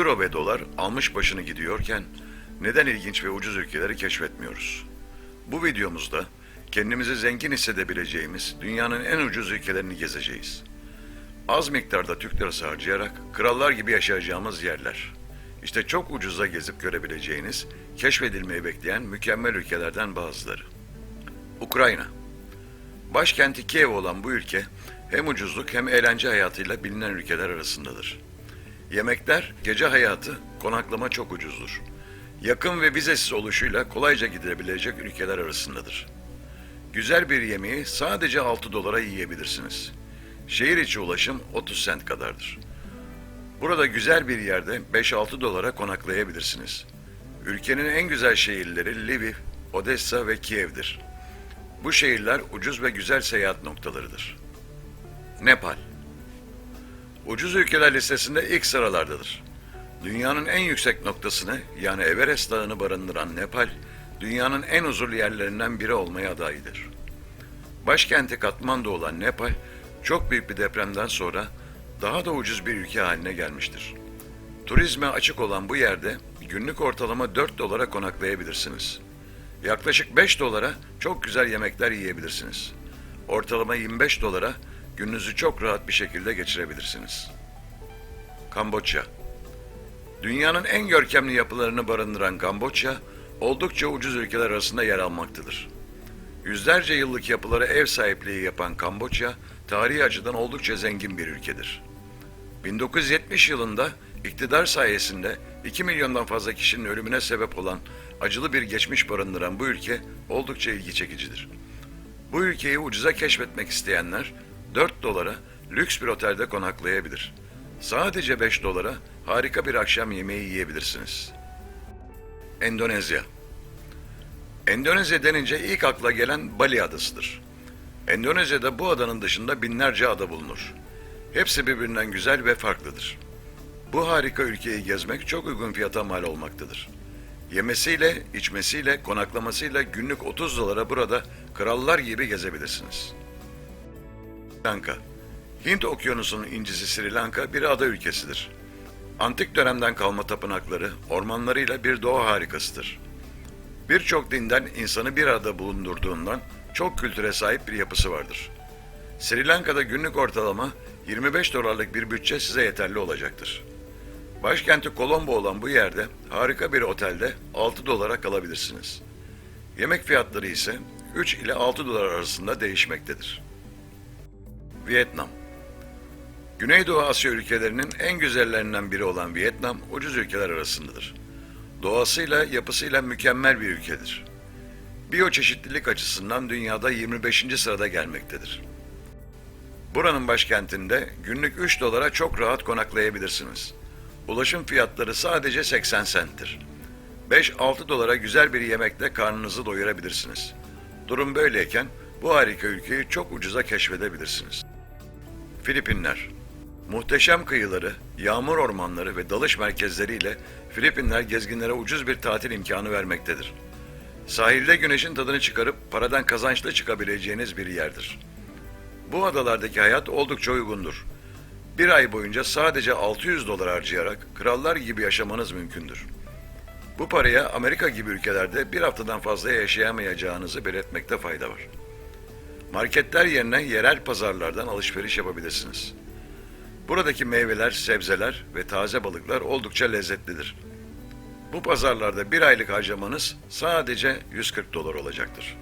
Euro ve dolar almış başını gidiyorken neden ilginç ve ucuz ülkeleri keşfetmiyoruz? Bu videomuzda kendimizi zengin hissedebileceğimiz dünyanın en ucuz ülkelerini gezeceğiz. Az miktarda Türk lirası harcayarak krallar gibi yaşayacağımız yerler. İşte çok ucuza gezip görebileceğiniz, keşfedilmeyi bekleyen mükemmel ülkelerden bazıları. Ukrayna. Başkenti Kiev olan bu ülke hem ucuzluk hem eğlence hayatıyla bilinen ülkeler arasındadır. Yemekler, gece hayatı, konaklama çok ucuzdur. Yakın ve vizesiz oluşuyla kolayca gidilebilecek ülkeler arasındadır. Güzel bir yemeği sadece 6 dolara yiyebilirsiniz. Şehir içi ulaşım 30 sent kadardır. Burada güzel bir yerde 5-6 dolara konaklayabilirsiniz. Ülkenin en güzel şehirleri Lviv, Odessa ve Kiev'dir. Bu şehirler ucuz ve güzel seyahat noktalarıdır. Nepal Ucuz ülkeler listesinde ilk sıralardadır. Dünyanın en yüksek noktasını yani Everest Dağı'nı barındıran Nepal, dünyanın en huzurlu yerlerinden biri olmaya adaydır. Başkenti Katmandu olan Nepal, çok büyük bir depremden sonra daha da ucuz bir ülke haline gelmiştir. Turizme açık olan bu yerde günlük ortalama 4 dolara konaklayabilirsiniz. Yaklaşık 5 dolara çok güzel yemekler yiyebilirsiniz. Ortalama 25 dolara gününüzü çok rahat bir şekilde geçirebilirsiniz. Kamboçya Dünyanın en görkemli yapılarını barındıran Kamboçya, oldukça ucuz ülkeler arasında yer almaktadır. Yüzlerce yıllık yapılara ev sahipliği yapan Kamboçya, tarihi açıdan oldukça zengin bir ülkedir. 1970 yılında iktidar sayesinde 2 milyondan fazla kişinin ölümüne sebep olan acılı bir geçmiş barındıran bu ülke oldukça ilgi çekicidir. Bu ülkeyi ucuza keşfetmek isteyenler 4 dolara lüks bir otelde konaklayabilir. Sadece 5 dolara harika bir akşam yemeği yiyebilirsiniz. Endonezya Endonezya denince ilk akla gelen Bali adasıdır. Endonezya'da bu adanın dışında binlerce ada bulunur. Hepsi birbirinden güzel ve farklıdır. Bu harika ülkeyi gezmek çok uygun fiyata mal olmaktadır. Yemesiyle, içmesiyle, konaklamasıyla günlük 30 dolara burada krallar gibi gezebilirsiniz. Lanka Hint okyanusunun incisi Sri Lanka bir ada ülkesidir. Antik dönemden kalma tapınakları, ormanlarıyla bir doğa harikasıdır. Birçok dinden insanı bir arada bulundurduğundan çok kültüre sahip bir yapısı vardır. Sri Lanka'da günlük ortalama 25 dolarlık bir bütçe size yeterli olacaktır. Başkenti Colombo olan bu yerde harika bir otelde 6 dolara kalabilirsiniz. Yemek fiyatları ise 3 ile 6 dolar arasında değişmektedir. Vietnam Güneydoğu Asya ülkelerinin en güzellerinden biri olan Vietnam ucuz ülkeler arasındadır. Doğasıyla, yapısıyla mükemmel bir ülkedir. Biyoçeşitlilik açısından dünyada 25. sırada gelmektedir. Buranın başkentinde günlük 3 dolara çok rahat konaklayabilirsiniz. Ulaşım fiyatları sadece 80 senttir. 5-6 dolara güzel bir yemekle karnınızı doyurabilirsiniz. Durum böyleyken bu harika ülkeyi çok ucuza keşfedebilirsiniz. Filipinler Muhteşem kıyıları, yağmur ormanları ve dalış merkezleriyle Filipinler gezginlere ucuz bir tatil imkanı vermektedir. Sahilde güneşin tadını çıkarıp paradan kazançlı çıkabileceğiniz bir yerdir. Bu adalardaki hayat oldukça uygundur. Bir ay boyunca sadece 600 dolar harcayarak krallar gibi yaşamanız mümkündür. Bu paraya Amerika gibi ülkelerde bir haftadan fazla yaşayamayacağınızı belirtmekte fayda var. Marketler yerine yerel pazarlardan alışveriş yapabilirsiniz. Buradaki meyveler, sebzeler ve taze balıklar oldukça lezzetlidir. Bu pazarlarda bir aylık harcamanız sadece 140 dolar olacaktır.